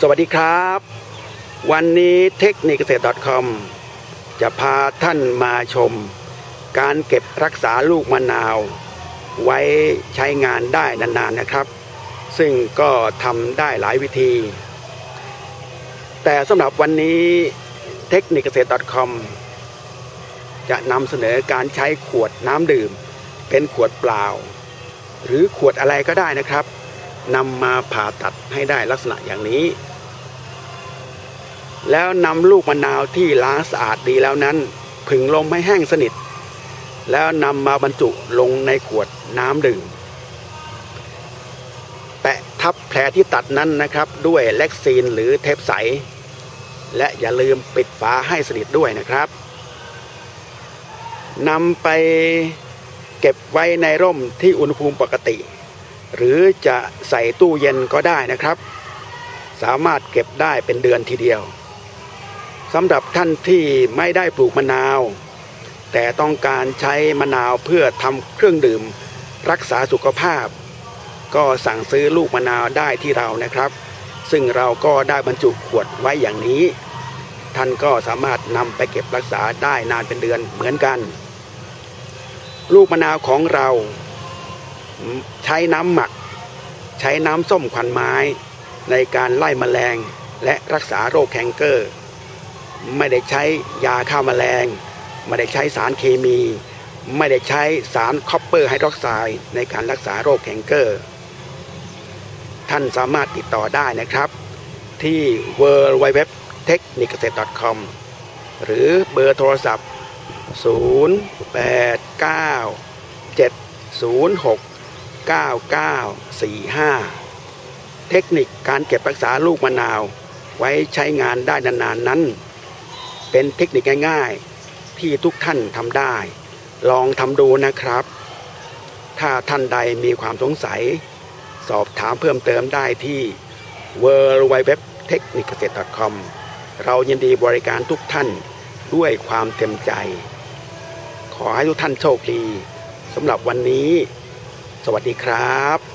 สวัสดีครับ วันนี้เทคนิคเกษตร .com จะพาท่านมาชม การเก็บรักษาลูกมะนาว ไว้ใช้งานได้นานๆนะครับ ซึ่งก็ทำได้หลายวิธี แต่สำหรับวันนี้เทคนิคเกษตร .com จะนำเสนอการใช้ขวดน้ำดื่ม เป็นขวดเปล่า หรือขวดอะไรก็ได้นะครับ นำมาผ่าตัดให้ได้ลักษณะอย่างนี้ แล้วนำลูกมะนาวที่ล้างสะอาดดีแล้วนั้น ผึ่งลมให้แห้งสนิท แล้วนำมาบรรจุลงในขวดน้ำดื่มแปะทับแผลที่ตัดนั้นนะครับ ด้วยแล็กซีนหรือเทปใส และอย่าลืมปิดฝาให้สนิทด้วยนะครับนำไปเก็บไว้ในร่มที่อุณหภูมิปกติ หรือจะใส่ตู้เย็นก็ได้นะครับ สามารถเก็บได้เป็นเดือนทีเดียวสำหรับท่านที่ไม่ได้ปลูกมะนาว แต่ต้องการใช้มะนาวเพื่อทำเครื่องดื่ม รักษาสุขภาพ ก็สั่งซื้อลูกมะนาวได้ที่เรานะครับ ซึ่งเราก็ได้บรรจุขวดไว้อย่างนี้ ท่านก็สามารถนำไปเก็บรักษาได้นานเป็นเดือนเหมือนกัน ลูกมะนาวของเรา ใช้น้ำหมัก ใช้น้ำส้มควันไม้ ในการไล่มแมลงและรักษาโรคแคนเกอร์ ไม่ได้ใช้ยาฆ่ามาแมลง ไม่ได้ใช้สารเคมี ไม่ได้ใช้สารคอปเปอร์ไฮดรอกไซด์ในการรักษาโรคแคนเกอร์ ท่านสามารถติดต่อได้นะครับ ที่ w w w t e c h n i c g s e t c o m หรือเบอร์โทรศัพท์ 089 706 9945 เทคนิคการเก็บรักษาลูกมะนาวไว้ใช้งานได้นานๆนั้น เป็นเทคนิคง่ายๆ ที่ทุกท่านทำได้ ลองทำดูนะครับ ถ้าท่านใดมีความสงสัย สอบถามเพิ่มเติมได้ที่ w w w t e c h n i c g s e t c o m เรายินดีบริการทุกท่านด้วยความเต็มใจ ขอให้ทุกท่านโชคดีสำหรับวันนี้ สวัสดีครับ